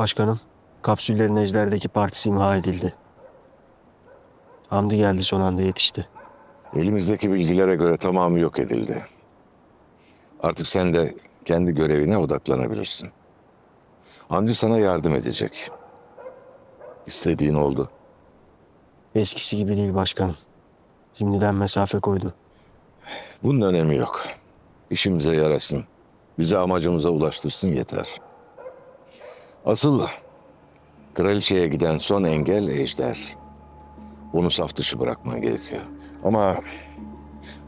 Başkanım, kapsüllerin Ejder'deki partisi imha edildi. Hamdi geldi son anda yetişti. Elimizdeki bilgilere göre tamamı yok edildi. Artık sen de kendi görevine odaklanabilirsin. Hamdi sana yardım edecek. İstediğin oldu. Eskisi gibi değil başkanım. Şimdiden mesafe koydu. Bunun önemi yok. İşimize yarasın. Bizi amacımıza ulaştırsın yeter. Asıl kraliçeye giden son engel Ejder. Onu saf dışı bırakman gerekiyor. Ama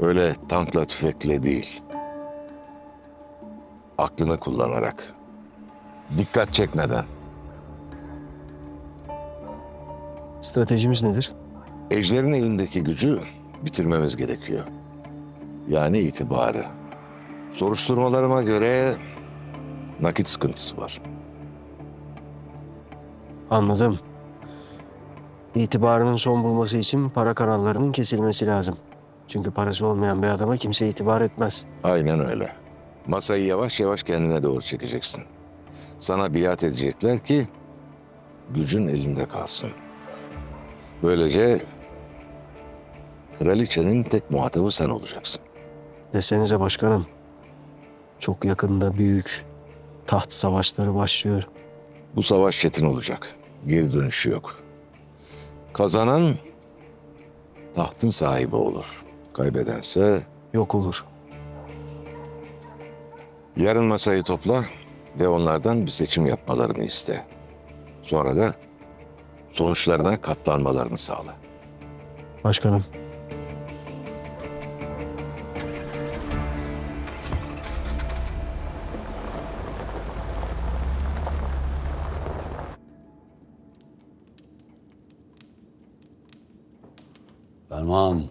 öyle tankla tüfekle değil. Aklını kullanarak. Dikkat çekmeden. Stratejimiz nedir? Ejder'in elindeki gücü bitirmemiz gerekiyor. Yani itibarı. Soruşturmalarıma göre nakit sıkıntısı var. Anladım. İtibarının son bulması için para kanallarının kesilmesi lazım. Çünkü parası olmayan bir adama kimse itibar etmez. Aynen öyle. Masayı yavaş yavaş kendine doğru çekeceksin. Sana biat edecekler ki gücün elinde kalsın. Böylece kraliçenin tek muhatabı sen olacaksın. Desenize başkanım. Çok yakında büyük taht savaşları başlıyor. Bu savaş çetin olacak. Geri dönüşü yok. Kazanan tahtın sahibi olur. Kaybedense Yok olur. yarın masayı topla ve onlardan bir seçim yapmalarını iste. Sonra da sonuçlarına katlanmalarını sağla. Başkanım. Ferman.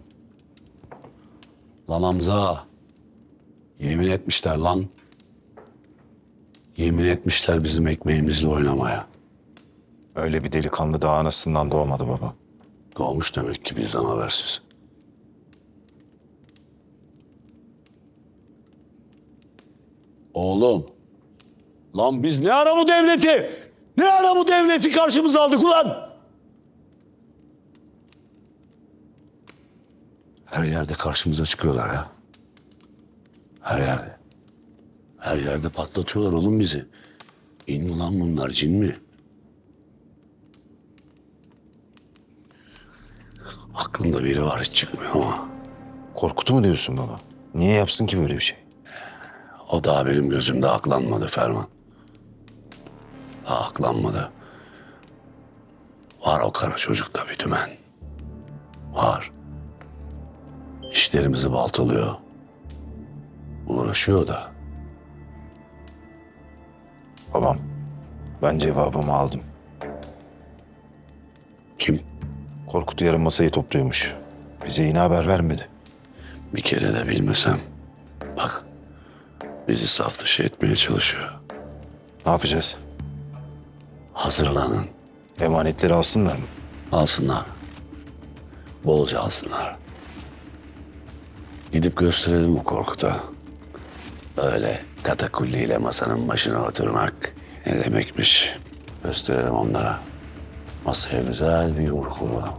Lan Hamza. Yemin etmişler lan. Yemin etmişler bizim ekmeğimizle oynamaya. Öyle bir delikanlı daha anasından doğmadı baba. Doğmuş demek ki bizden habersiz. Oğlum. Lan biz ne ara bu devleti? Ne ara bu devleti karşımıza aldık ulan? Her yerde karşımıza çıkıyorlar ya. Her yerde. Her yerde patlatıyorlar oğlum bizi. İn mi lan bunlar cin mi? Aklımda biri var hiç çıkmıyor ama. Korkutu mu diyorsun baba? Niye yapsın ki böyle bir şey? O daha benim gözümde aklanmadı Ferman. Daha aklanmadı. Var o kara çocukta bir dümen. Var. İşlerimizi baltalıyor. Uğraşıyor da. Babam, ben cevabımı aldım. Kim? Korkut yarın masayı topluyormuş. Bize yine haber vermedi. Bir kere de bilmesem. Bak. Bizi saf dışı etmeye çalışıyor. Ne yapacağız? Hazırlanın. Emanetleri alsınlar mı? Alsınlar. Bolca alsınlar. Gidip gösterelim bu Korkut'a. Öyle katakulliyle masanın başına oturmak ne demekmiş. Gösterelim onlara. Masaya güzel bir yumruk vuralım.